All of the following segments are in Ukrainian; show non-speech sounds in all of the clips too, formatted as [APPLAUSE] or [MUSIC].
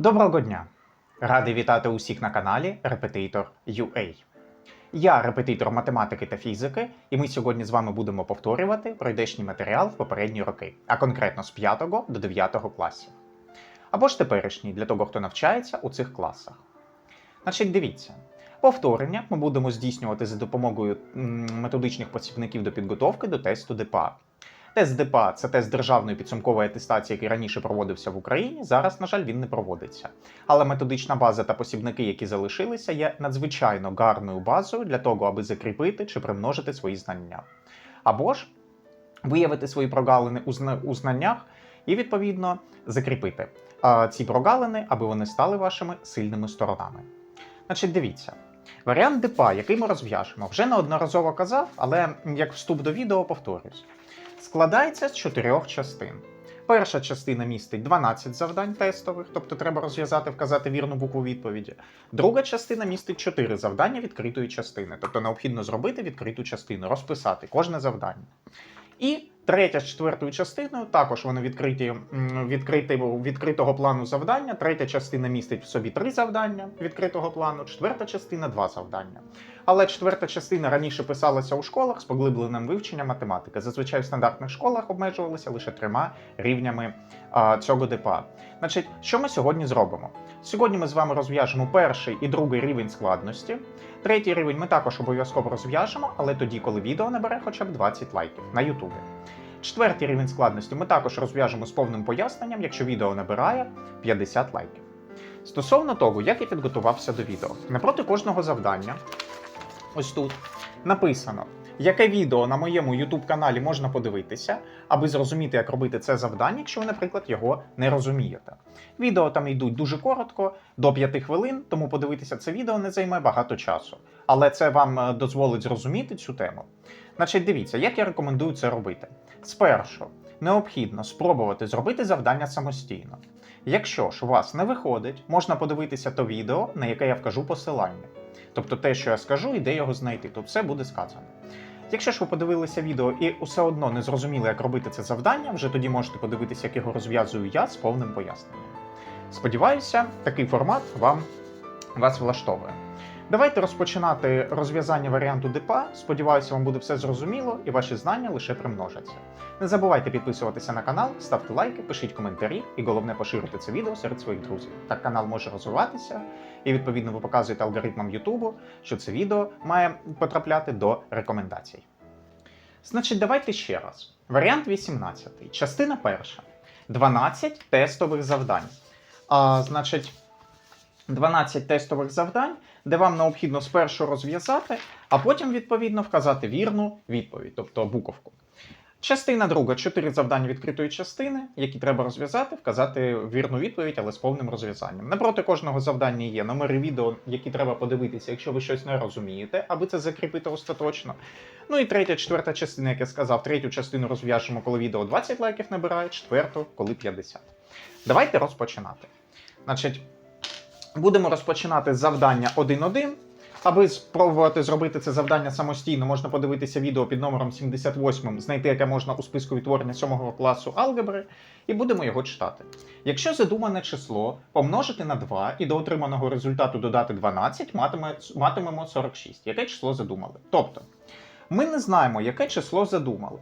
Доброго дня! Радий вітати усіх на каналі Репетитор UA. Я репетитор математики та фізики, і ми сьогодні з вами будемо повторювати пройдешній матеріал в попередні роки, а конкретно з 5 до 9 класів. Або ж теперішній для того, хто навчається у цих класах. Значить, дивіться. Повторення ми будемо здійснювати за допомогою методичних посібників до підготовки до тесту ДПА. Тест ДПА це тест державної підсумкової атестації, який раніше проводився в Україні. Зараз, на жаль, він не проводиться. Але методична база та посібники, які залишилися, є надзвичайно гарною базою для того, аби закріпити чи примножити свої знання. Або ж виявити свої прогалини у знаннях і, відповідно, закріпити ці прогалини, аби вони стали вашими сильними сторонами. Значить, дивіться. Варіант ДПА, який ми розв'яжемо, вже неодноразово казав, але як вступ до відео повторюсь. Складається з чотирьох частин. Перша частина містить 12 завдань тестових, тобто треба розв'язати, вказати вірну букву відповіді. Друга частина містить 4 завдання відкритої частини, тобто необхідно зробити відкриту частину, розписати кожне завдання. І третя з четвертою частиною також вони відкриті відкриті, відкритого плану завдання. Третя частина містить в собі три завдання відкритого плану, четверта частина два завдання. Але четверта частина раніше писалася у школах з поглибленим вивченням математики. Зазвичай в стандартних школах обмежувалися лише трьома рівнями а, цього ДПА. Значить, що ми сьогодні зробимо? Сьогодні ми з вами розв'яжемо перший і другий рівень складності. Третій рівень ми також обов'язково розв'яжемо, але тоді, коли відео набере хоча б 20 лайків на Ютубі. Четвертий рівень складності ми також розв'яжемо з повним поясненням, якщо відео набирає 50 лайків. Стосовно того, як я підготувався до відео, напроти кожного завдання, ось тут написано, яке відео на моєму YouTube каналі можна подивитися, аби зрозуміти, як робити це завдання, якщо ви, наприклад, його не розумієте. Відео там йдуть дуже коротко, до 5 хвилин, тому подивитися це відео не займе багато часу. Але це вам е, дозволить зрозуміти цю тему. Значить, дивіться, як я рекомендую це робити. Спершу необхідно спробувати зробити завдання самостійно. Якщо ж у вас не виходить, можна подивитися то відео, на яке я вкажу посилання. Тобто те, що я скажу, і де його знайти, то все буде сказано. Якщо ж ви подивилися відео і все одно не зрозуміли, як робити це завдання, вже тоді можете подивитися, як його розв'язую я з повним поясненням. Сподіваюся, такий формат вам вас влаштовує. Давайте розпочинати розв'язання варіанту ДПА. Сподіваюся, вам буде все зрозуміло і ваші знання лише примножаться. Не забувайте підписуватися на канал, ставте лайки, пишіть коментарі і головне поширити це відео серед своїх друзів. Так канал може розвиватися, і відповідно ви показуєте алгоритмам Ютубу, що це відео має потрапляти до рекомендацій. Значить, давайте ще раз. Варіант 18. Частина перша. 12 тестових завдань. А, значить, 12 тестових завдань, де вам необхідно спершу розв'язати, а потім, відповідно, вказати вірну відповідь, тобто буковку. Частина друга 4 завдання відкритої частини, які треба розв'язати, вказати вірну відповідь, але з повним розв'язанням. Напроти кожного завдання є номери відео, які треба подивитися, якщо ви щось не розумієте, аби це закріпити остаточно. Ну і третя, четверта частина, як я сказав, третю частину розв'яжемо, коли відео 20 лайків набирає, четверту, коли 50. Давайте розпочинати. Значить, будемо розпочинати з завдання 1.1. Аби спробувати зробити це завдання самостійно, можна подивитися відео під номером 78, знайти яке можна у списку відтворення 7 класу алгебри, і будемо його читати. Якщо задумане число помножити на 2 і до отриманого результату додати 12, матиме, матимемо 46. Яке число задумали? Тобто, ми не знаємо, яке число задумали.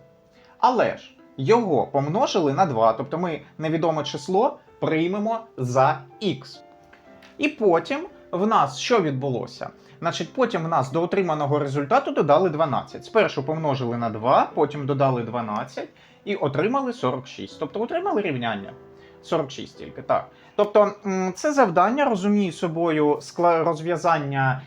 Але ж його помножили на 2, тобто ми невідоме число приймемо за х. І потім в нас що відбулося? Значить, потім в нас до отриманого результату додали 12. Спершу помножили на 2, потім додали 12 і отримали 46. Тобто отримали рівняння. 46 тільки, так. Тобто, це завдання розуміє собою розв'язання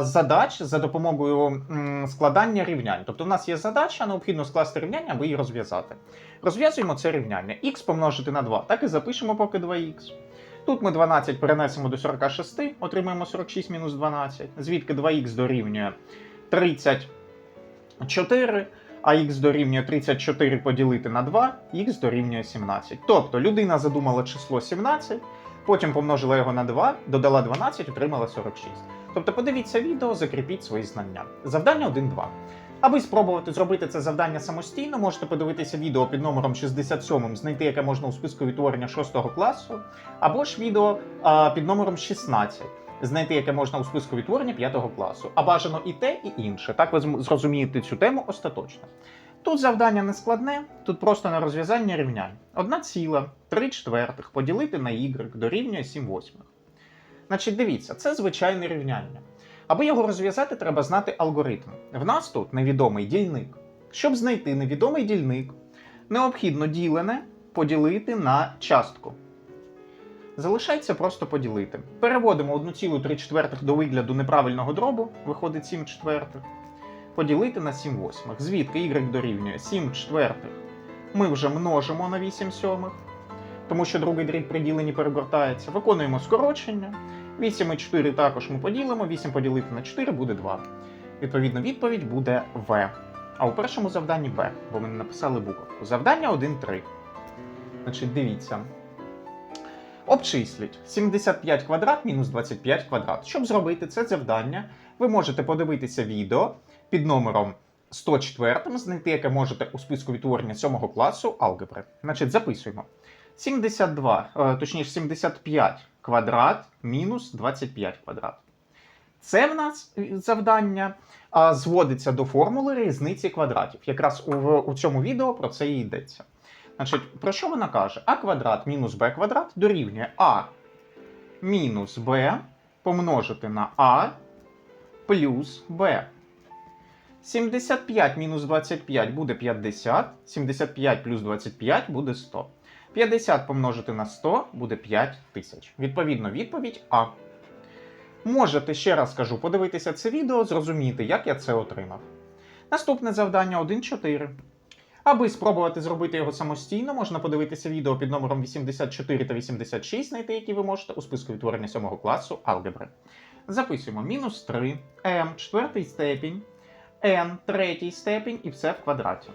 задач за допомогою складання рівнянь. Тобто, в нас є задача, необхідно скласти рівняння, аби її розв'язати. Розв'язуємо це рівняння. х помножити на 2. Так і запишемо поки 2х. Тут ми 12 перенесемо до 46, отримаємо 46 мінус 12, звідки 2х дорівнює 34, а х дорівнює 34 поділити на 2, х дорівнює 17. Тобто людина задумала число 17, потім помножила його на 2, додала 12, отримала 46. Тобто подивіться відео, закріпіть свої знання. Завдання 1-2. Аби спробувати зробити це завдання самостійно, можете подивитися відео під номером 67, знайти яке можна у списку відтворення 6 класу, або ж відео а, під номером 16, знайти яке можна у списку відтворення 5 класу. А бажано і те, і інше. Так ви зрозумієте цю тему остаточно. Тут завдання не складне, тут просто на розв'язання рівнянь. Одна ціла, 3 четвертих поділити на y дорівнює 7 восьмих. Значить, дивіться, це звичайне рівняння. Аби його розв'язати, треба знати алгоритм. В нас тут невідомий дільник. Щоб знайти невідомий дільник, необхідно ділене поділити на частку. Залишається просто поділити. Переводимо 1,3 четвертих до вигляду неправильного дробу, виходить 7 четвертих. Поділити на 7 восьмих. Звідки y дорівнює 7 четвертих. Ми вже множимо на 8 сьомих, тому що другий дріб при діленні перегортається. Виконуємо скорочення. 8 і 4 також ми поділимо, 8 поділити на 4 буде 2. Відповідно, відповідь буде В. А у першому завданні Б, бо ми не написали буковку. Завдання 1-3. Значить, дивіться. Обчисліть 75 квадрат мінус 25 квадрат. Щоб зробити це завдання, ви можете подивитися відео під номером 104, знайти, яке можете у списку відтворення 7 класу алгебри. Значить, записуємо. 72, е, точніше 75 квадрат мінус 25 квадрат. Це в нас завдання а, зводиться до формули різниці квадратів. Якраз у, у цьому відео про це і йдеться. Значить, про що вона каже? А квадрат мінус b квадрат дорівнює а мінус b помножити на а плюс b. 75 мінус 25 буде 50, 75 плюс 25 буде 100. 50 помножити на 100 буде 5 тисяч. Відповідно, відповідь А. Можете, ще раз скажу, подивитися це відео, зрозуміти, як я це отримав. Наступне завдання 1.4. Аби спробувати зробити його самостійно, можна подивитися відео під номером 84 та 86, знайти які ви можете у списку відтворення 7 класу алгебри. Записуємо мінус 3, m четвертий степінь, n третій степінь і все в квадраті.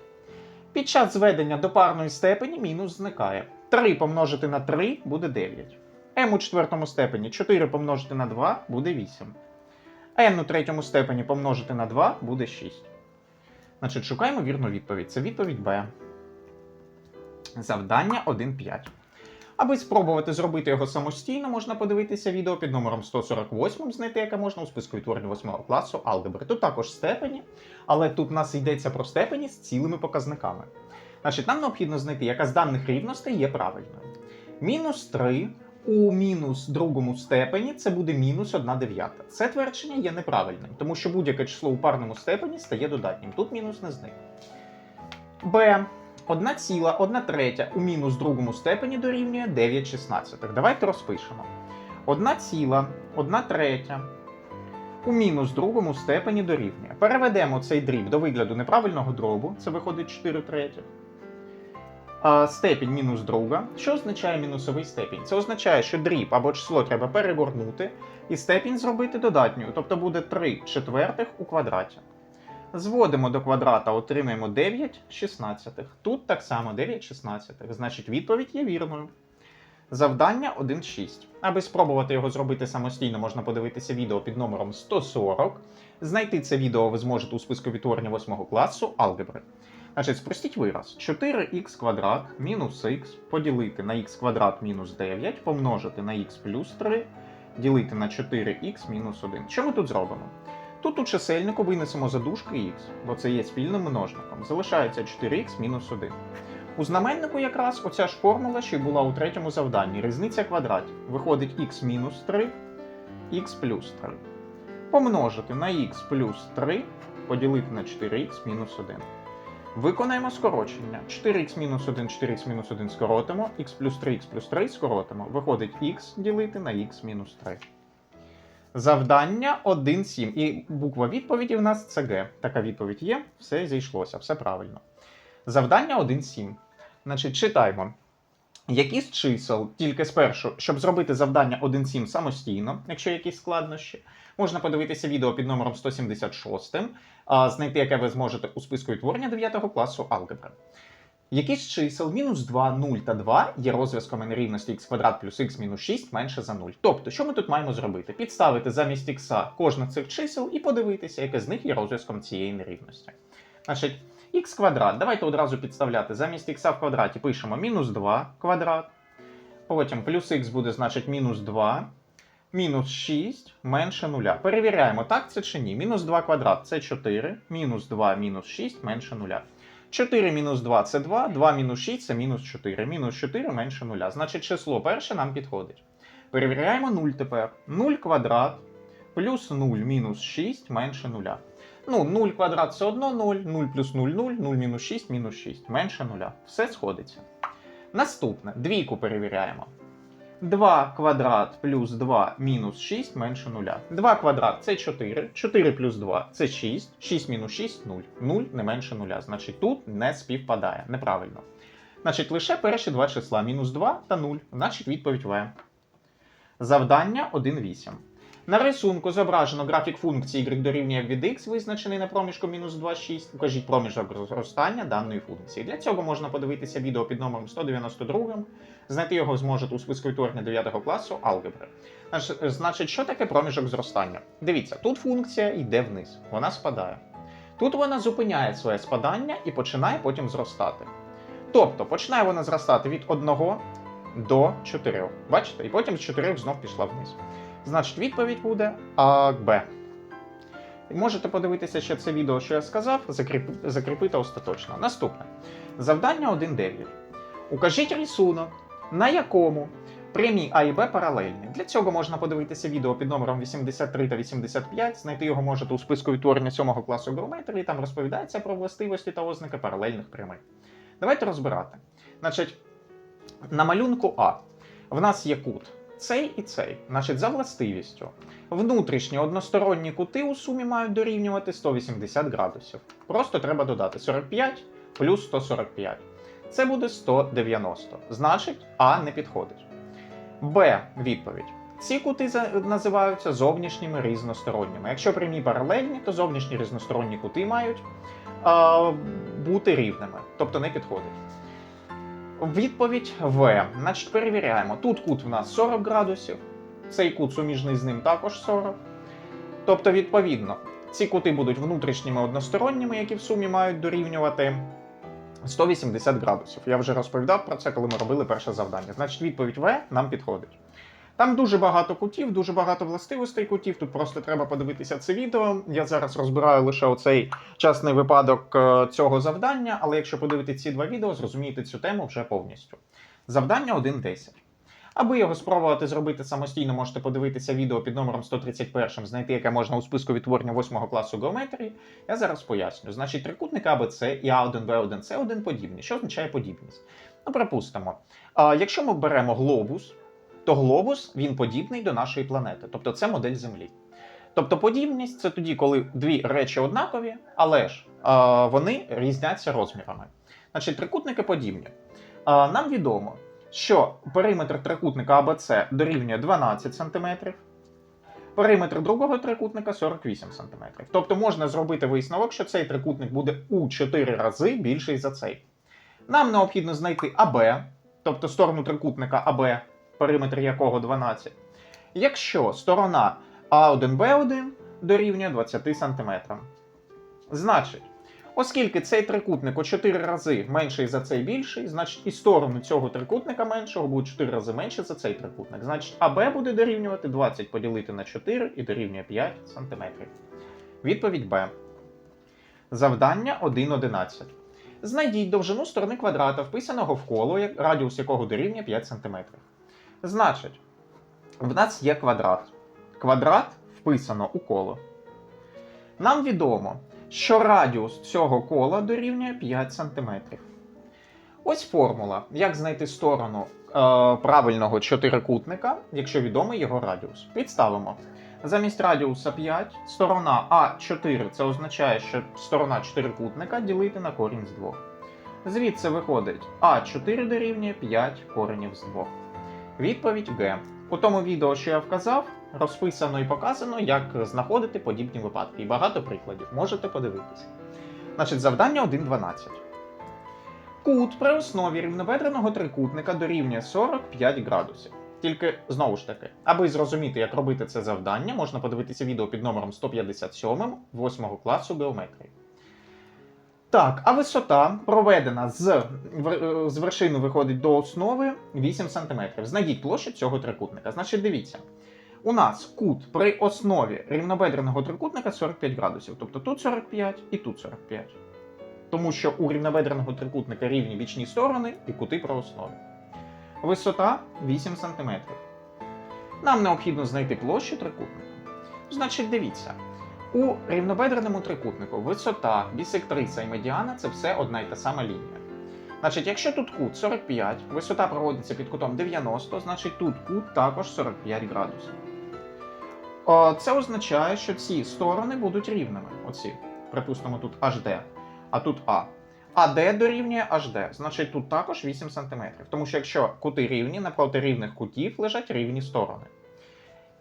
Під час зведення до парної степені мінус зникає. 3 помножити на 3 буде 9. m у четвертому степені 4 помножити на 2 буде 8. n у третьому степені помножити на 2 буде 6. Значить, шукаємо вірну відповідь. Це відповідь Б. Завдання 1.5. Аби спробувати зробити його самостійно, можна подивитися відео під номером 148, знайти яке можна у списку відтворення 8 класу алгебри. Тут також степені, але тут в нас йдеться про степені з цілими показниками. Значить, нам необхідно знайти, яка з даних рівностей є правильною. Мінус 3 у мінус другому степені це буде мінус 1 дев'ята. Це твердження є неправильним, тому що будь-яке число у парному степені стає додатнім. Тут мінус не зник. Б. 1 ціла 1 третя у мінус другому степені дорівнює 9 шістнадцятих. Давайте розпишемо. 1 ціла 1 третя у мінус другому степені дорівнює. Переведемо цей дріб до вигляду неправильного дробу, це виходить 4 третіх. Степінь мінус друга. Що означає мінусовий степінь? Це означає, що дріб або число треба перегорнути і степінь зробити додатньою, тобто буде 3 четвертих у квадраті. Зводимо до квадрата, отримаємо 9 шістнадцятих. Тут так само 9 шістнадцятих. Значить, відповідь є вірною. Завдання 1.6. Аби спробувати його зробити самостійно, можна подивитися відео під номером 140. Знайти це відео ви зможете у списку відтворення 8 класу алгебри. Значить, спростіть вираз. 4х квадрат мінус х поділити на х квадрат мінус 9, помножити на х плюс 3, ділити на 4х мінус 1. Що ми тут зробимо? Тут у чисельнику винесемо за дужки х, бо це є спільним множником. Залишається 4х мінус 1. У знаменнику якраз оця ж формула, що й була у третьому завданні. Різниця квадратів. Виходить х мінус 3, х плюс 3. Помножити на х плюс 3, поділити на 4х мінус 1. Виконаємо скорочення. 4х мінус 1, 4х мінус 1 скоротимо, х плюс 3, х плюс 3 скоротимо. Виходить х ділити на х мінус 3. Завдання 1.7. І буква відповіді в нас це Г. Така відповідь є, все зійшлося, все правильно. Завдання 1.7. Значить, читаємо. Які з чисел, тільки спершу, щоб зробити завдання 1.7 самостійно, якщо якісь складнощі, можна подивитися відео під номером 176, а, знайти, яке ви зможете у списку відтворення 9 класу алгебри. Які з чисел мінус 2, 0 та 2 є розв'язками нерівності х квадрат плюс х мінус 6 менше за 0. Тобто, що ми тут маємо зробити? Підставити замість х кожне цих чисел і подивитися, яке з них є розв'язком цієї нерівності. Значить, х квадрат. Давайте одразу підставляти. Замість х в квадраті пишемо мінус 2 квадрат. Потім плюс х буде, значить, мінус 2. Мінус 6 менше 0. Перевіряємо, так це чи ні. Мінус 2 квадрат це 4. Мінус 2 мінус 6 менше 0. 4 мінус 2 це 2, 2 мінус 6 це мінус 4. Мінус 4 менше 0. Значить, число перше нам підходить. Перевіряємо 0 тепер. 0 квадрат плюс 0 мінус 6 менше 0. Ну, 0 квадрат це одно 0, 0 плюс 0 0, 0 мінус 6 мінус 6 менше 0. Все сходиться. Наступне, двійку перевіряємо. 2 квадрат плюс 2 мінус 6 менше 0. 2 квадрат це 4, 4 плюс 2 це 6, 6 мінус 6 0. 0 не менше 0. Значить тут не співпадає. Неправильно. Значить, лише перші два числа мінус 2 та 0. Значить відповідь В. Завдання 1,8. На рисунку зображено графік функції y дорівнює від x, визначений на проміжку мінус 2, 6. Укажіть проміжок зростання даної функції. Для цього можна подивитися відео під номером 192. Знайти його зможете у списку відтворення 9 класу алгебри. Значить, що таке проміжок зростання? Дивіться, тут функція йде вниз, вона спадає. Тут вона зупиняє своє спадання і починає потім зростати. Тобто починає вона зростати від 1 до 4. Бачите? І потім з 4 знов пішла вниз. Значить, відповідь буде А, Б. Можете подивитися ще це відео, що я сказав, закріп... закріпити остаточно. Наступне. Завдання 1.9. Укажіть рисунок, на якому прямі А і Б паралельні. Для цього можна подивитися відео під номером 83 та 85. Знайти його можете у списку відтворення 7 класу геометрії. Там розповідається про властивості та ознаки паралельних прямих. Давайте розбирати. Значить, на малюнку А в нас є кут цей і цей. Значить, за властивістю. Внутрішні односторонні кути у сумі мають дорівнювати 180 градусів. Просто треба додати 45 плюс 145. Це буде 190. Значить, А не підходить. Б. Відповідь. Ці кути називаються зовнішніми різносторонніми. Якщо прямі паралельні, то зовнішні різносторонні кути мають а, бути рівними, тобто не підходить. Відповідь В. Значить, перевіряємо. Тут кут в нас 40 градусів, цей кут суміжний з ним також 40. Тобто, відповідно, ці кути будуть внутрішніми односторонніми, які в сумі мають дорівнювати 180 градусів. Я вже розповідав про це, коли ми робили перше завдання. Значить, відповідь В нам підходить. Там дуже багато кутів, дуже багато властивостей кутів. Тут просто треба подивитися це відео. Я зараз розбираю лише оцей частний випадок е, цього завдання, але якщо подивитися ці два відео, зрозумієте цю тему вже повністю. Завдання 1.10. Аби його спробувати зробити самостійно, можете подивитися відео під номером 131, знайти яке можна у списку відтворення 8 класу геометрії. Я зараз поясню. Значить, трикутники АБЦ і А1, Б1, С1 подібні. Що означає подібність? Ну, припустимо, якщо ми беремо глобус, то глобус він подібний до нашої планети, тобто це модель Землі. Тобто подібність це тоді, коли дві речі однакові, але ж а, вони різняться розмірами. Значить, трикутники подібні. А, нам відомо, що периметр трикутника АБЦ дорівнює 12 см, периметр другого трикутника 48 см. Тобто можна зробити висновок, що цей трикутник буде у 4 рази більший за цей. Нам необхідно знайти АБ, тобто сторону трикутника АБ, периметр якого 12. Якщо сторона А1Б1 дорівнює 20 см. Значить, оскільки цей трикутник у 4 рази менший за цей більший, значить і сторони цього трикутника меншого будуть 4 рази менше за цей трикутник. Значить, АБ буде дорівнювати 20 поділити на 4 і дорівнює 5 см. Відповідь Б. Завдання 1.11. Знайдіть довжину сторони квадрата, вписаного в коло, радіус якого дорівнює 5 см. Значить, в нас є квадрат. Квадрат вписано у коло. Нам відомо, що радіус цього кола дорівнює 5 см. Ось формула, як знайти сторону е, правильного чотирикутника, якщо відомий його радіус. Підставимо. Замість радіуса 5, сторона А4 це означає, що сторона чотирикутника ділити на корінь з 2. Звідси виходить А4 дорівнює 5 коренів з 2. Відповідь Г. У тому відео, що я вказав, розписано і показано, як знаходити подібні випадки. І багато прикладів. Можете подивитися. Значить, завдання 1.12. Кут при основі рівнобедреного трикутника дорівнює 45 градусів. Тільки знову ж таки, аби зрозуміти, як робити це завдання, можна подивитися відео під номером 157 8 класу геометрії. Так, а висота проведена з, вер- з вершини виходить до основи 8 см. Знайдіть площу цього трикутника. Значить, дивіться. У нас кут при основі рівнобедреного трикутника 45 градусів. Тобто тут 45 і тут 45. Тому що у рівнобедреного трикутника рівні бічні сторони і кути при основі. Висота 8 см. Нам необхідно знайти площу трикутника. Значить, дивіться. У рівнобедреному трикутнику висота, бісектриса і медіана це все одна й та сама лінія. Значить, якщо тут кут 45, висота проводиться під кутом 90, значить тут кут також 45 градусів. Це означає, що ці сторони будуть рівними. Оці, припустимо, тут HD, а тут А. АД дорівнює HD, значить тут також 8 см. Тому що якщо кути рівні, напроти рівних кутів лежать рівні сторони.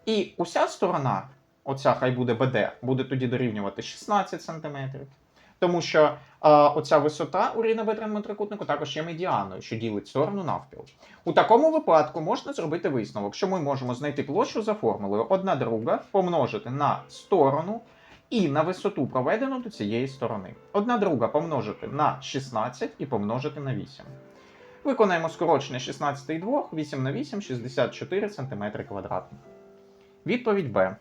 І уся сторона, оця хай буде BD, буде тоді дорівнювати 16 см. Тому що а, оця висота у рівнобедреному трикутнику також є медіаною, що ділить сторону навпіл. У такому випадку можна зробити висновок, що ми можемо знайти площу за формулою 1 друга помножити на сторону і на висоту проведену до цієї сторони. 1 друга помножити на 16 і помножити на 8. Виконаємо скорочення 16 і 2, 8 на 8, 64 см квадратних. Відповідь Б.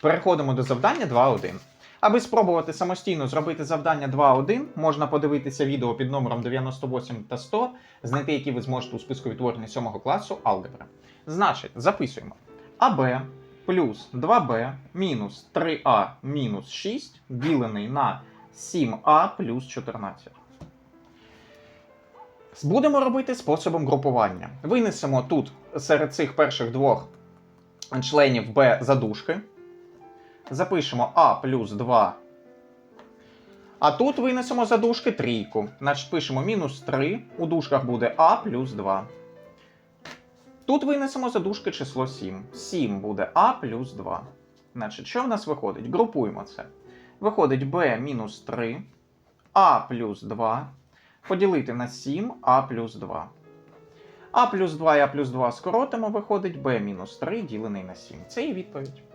Переходимо до завдання 2.1. Аби спробувати самостійно зробити завдання 2.1, можна подивитися відео під номером 98 та 100, знайти, які ви зможете у списку відтворення 7 класу алгебра. Значить, записуємо. АБ плюс 2Б мінус 3А мінус 6 ділений на 7А плюс 14. Будемо робити способом групування. Винесемо тут серед цих перших двох членів Б задушки. Запишемо А плюс 2. А тут винесемо за дужки трійку. Значить, пишемо мінус 3. У дужках буде А плюс 2. Тут винесемо за дужки число 7. 7 буде А плюс 2. Значить, що в нас виходить? Групуємо це. Виходить b мінус 3, а плюс 2. Поділити на 7 а плюс 2. А плюс 2 і А плюс 2 скоротимо, виходить b мінус 3 ділений на 7. Це і відповідь.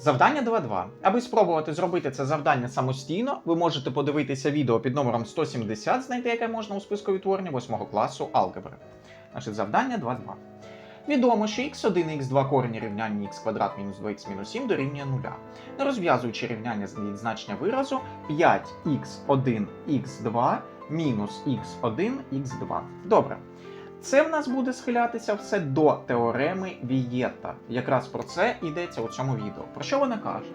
Завдання 2.2. Аби спробувати зробити це завдання самостійно, ви можете подивитися відео під номером 170, знайти яке можна у списку відтворення 8 класу алгебри. Значить, завдання 2.2. Відомо, що x1 і x2 корені рівняння x квадрат мінус 2x мінус 7 дорівнює 0. Не розв'язуючи рівняння з значення виразу 5x1 x2 мінус x1 x2. Добре. Це в нас буде схилятися все до теореми Вієта. Якраз про це йдеться у цьому відео. Про що вона каже?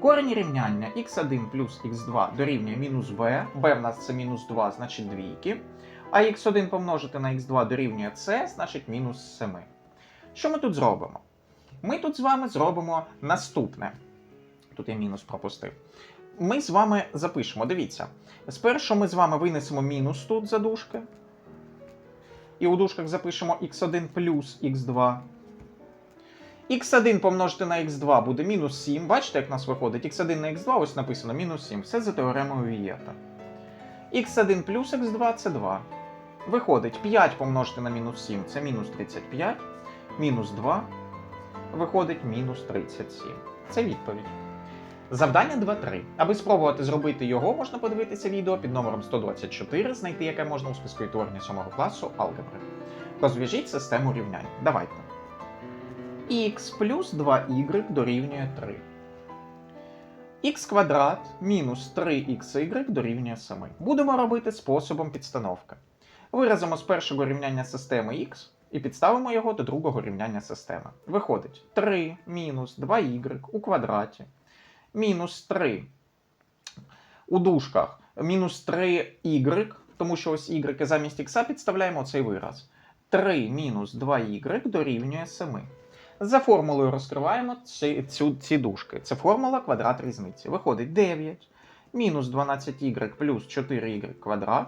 Корінь рівняння x1 плюс x2 дорівнює мінус b, b в нас це мінус 2, значить двійки. А x1 помножити на x2 дорівнює c, значить мінус 7. Що ми тут зробимо? Ми тут з вами зробимо наступне. Тут я мінус пропустив. Ми з вами запишемо, дивіться. Спершу ми з вами винесемо мінус тут за дужки. І у дужках запишемо x1 плюс x2. x1 помножити на x2 буде мінус 7. Бачите, як у нас виходить? x1 на x2, ось написано мінус 7. Все за теоремою Вієта. x1 плюс x2 це 2. Виходить 5 помножити на мінус 7 це мінус 35. Мінус 2. Виходить мінус 37. Це відповідь. Завдання 2.3. Аби спробувати зробити його, можна подивитися відео під номером 124, знайти яке можна у списку відтворення 7 класу алгебри. Розв'яжіть систему рівнянь. Давайте. х плюс 2y дорівнює 3. х квадрат мінус 3xy дорівнює 7. Будемо робити способом підстановки. Виразимо з першого рівняння системи x і підставимо його до другого рівняння системи. Виходить 3 мінус 2y у квадраті мінус 3 у дужках мінус 3y, тому що ось y замість х підставляємо цей вираз. 3 мінус 2y дорівнює 7. За формулою розкриваємо ці, цю, ці дужки. Це формула квадрат різниці. Виходить 9 мінус 12y плюс 4y квадрат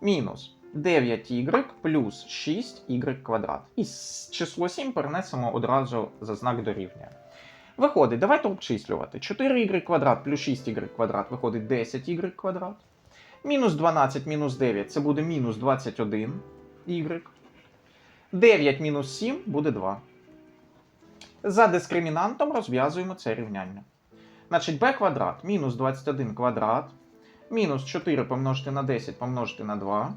мінус 9y плюс 6y квадрат. І число 7 перенесемо одразу за знак дорівнює. Виходить, давайте обчислювати. 4y квадрат плюс 6y квадрат виходить 10y квадрат. Мінус 12 мінус 9 це буде мінус 21y. 9 мінус 7 буде 2. За дискримінантом розв'язуємо це рівняння. Значить, b квадрат мінус 21 квадрат мінус 4 помножити на 10 помножити на 2.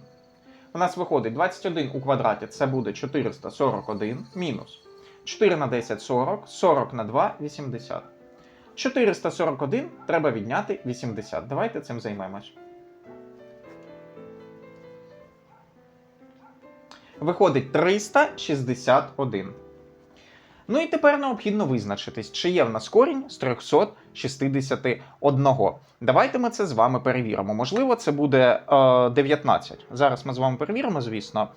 У нас виходить 21 у квадраті, це буде 441 мінус 4 на 10 40, 40 на 2 80. 441 треба відняти 80. Давайте цим займемось. Виходить 361. Ну і тепер необхідно визначитись, чи є в нас корінь з 361. Давайте ми це з вами перевіримо. Можливо, це буде е, 19. Зараз ми з вами перевіримо, звісно.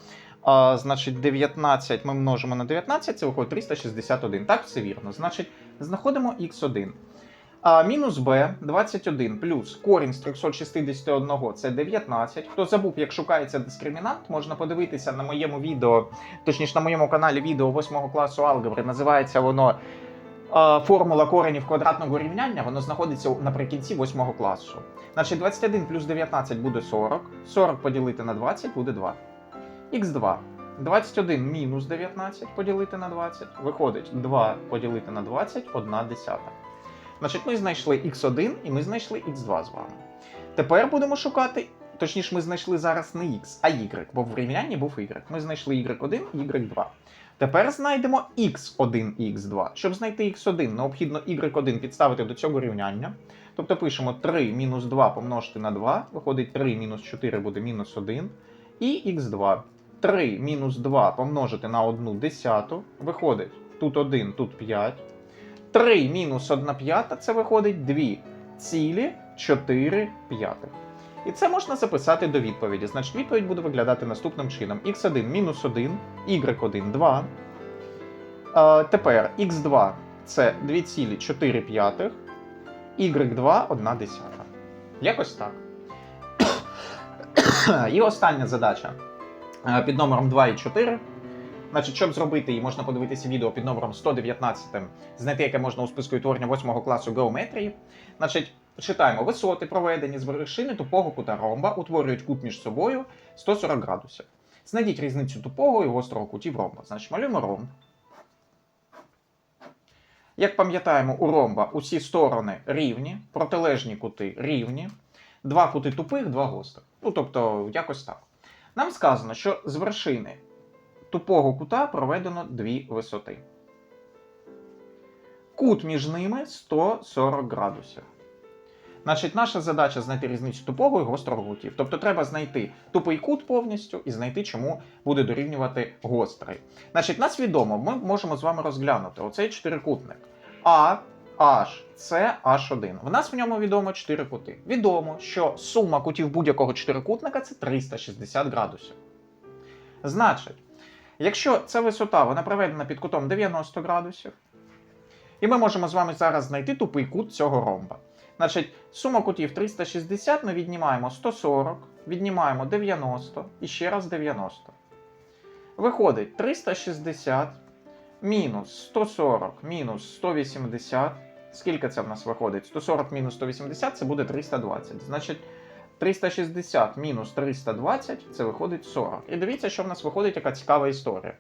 Е, значить, 19 ми множимо на 19, це виходить 361. Так, все вірно. Значить, знаходимо х1. А, мінус b 21 плюс корінь з 361 це 19. Хто забув, як шукається дискримінант, можна подивитися на моєму відео, точніше на моєму каналі відео 8 класу алгебри. Називається воно а, Формула коренів квадратного рівняння. Воно знаходиться наприкінці 8 класу. Значить, 21 плюс 19 буде 40. 40 поділити на 20 буде 2. Х2. 21 мінус 19 поділити на 20. Виходить 2 поділити на 20, 1 десята. Значить, ми знайшли x1 і ми знайшли x2 з вами. Тепер будемо шукати, точніше, ми знайшли зараз не x, а y, бо в рівнянні був y. Ми знайшли y1 і y2. Тепер знайдемо x1 і x2. Щоб знайти x1, необхідно y1 підставити до цього рівняння. Тобто пишемо 3 мінус 2 помножити на 2, виходить 3 мінус 4 буде мінус 1. І x2. 3 мінус 2 помножити на 1 десяту, виходить тут 1, тут 5. 3 мінус 1 п'ята це виходить 2 цілі 4 п'ятих. І це можна записати до відповіді. Значить, відповідь буде виглядати наступним чином: x1 мінус 1, y1 2. А, тепер x2 це 2,4 п'ятих, y2 1 десята. Якось так. [COUGHS] І остання задача під номером 2 і 4. Значить, щоб зробити її, можна подивитися відео під номером 119, знайти, яке можна у списку відтворення 8 класу геометрії. Значить, читаємо висоти, проведені з вершини тупого кута ромба, утворюють кут між собою 140 градусів. Знайдіть різницю тупого і гострого кутів ромба. Значить, малюємо ромб. Як пам'ятаємо, у ромба усі сторони рівні, протилежні кути рівні, два кути тупих, два гострих. Ну, тобто, якось так. Нам сказано, що з вершини тупого кута проведено дві висоти. Кут між ними 140 градусів. Значить, наша задача знайти різницю тупого і гострого кутів. Тобто треба знайти тупий кут повністю і знайти, чому буде дорівнювати гострий. Значить, нас відомо, ми можемо з вами розглянути оцей чотирикутник. А, H, С, H1. В нас в ньому відомо 4 кути. Відомо, що сума кутів будь-якого чотирикутника це 360 градусів. Значить, Якщо ця висота вона проведена під кутом 90 градусів, і ми можемо з вами зараз знайти тупий кут цього ромба. Значить, сума кутів 360, ми віднімаємо 140, віднімаємо 90 і ще раз 90. Виходить 360 мінус 140 мінус 180. Скільки це в нас виходить? 140 мінус 180 це буде 320. Значить, 360 мінус 320 це виходить 40. І дивіться, що в нас виходить яка цікава історія.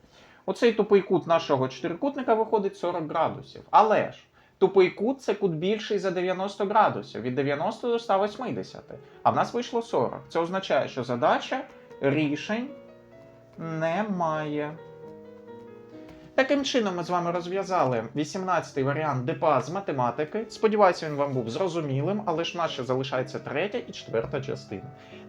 Оцей тупий кут нашого чотирикутника виходить 40 градусів. Але ж тупий кут це кут більший за 90 градусів, від 90 до 180. А в нас вийшло 40. Це означає, що задача рішень немає. Таким чином, ми з вами розв'язали 18-й варіант ДПА з математики. Сподіваюся, він вам був зрозумілим, але ж в нас ще залишається третя і четверта частина.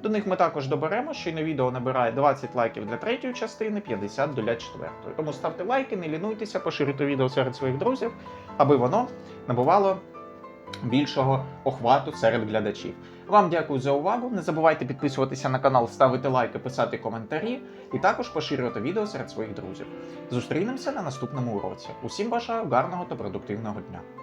До них ми також доберемо, що й на відео набирає 20 лайків для третьої частини, 50 для четвертої. Тому ставте лайки, не лінуйтеся, поширюйте відео серед своїх друзів, аби воно набувало більшого охвату серед глядачів. Вам дякую за увагу. Не забувайте підписуватися на канал, ставити лайки, писати коментарі і також поширювати відео серед своїх друзів. Зустрінемося на наступному уроці. Усім бажаю гарного та продуктивного дня!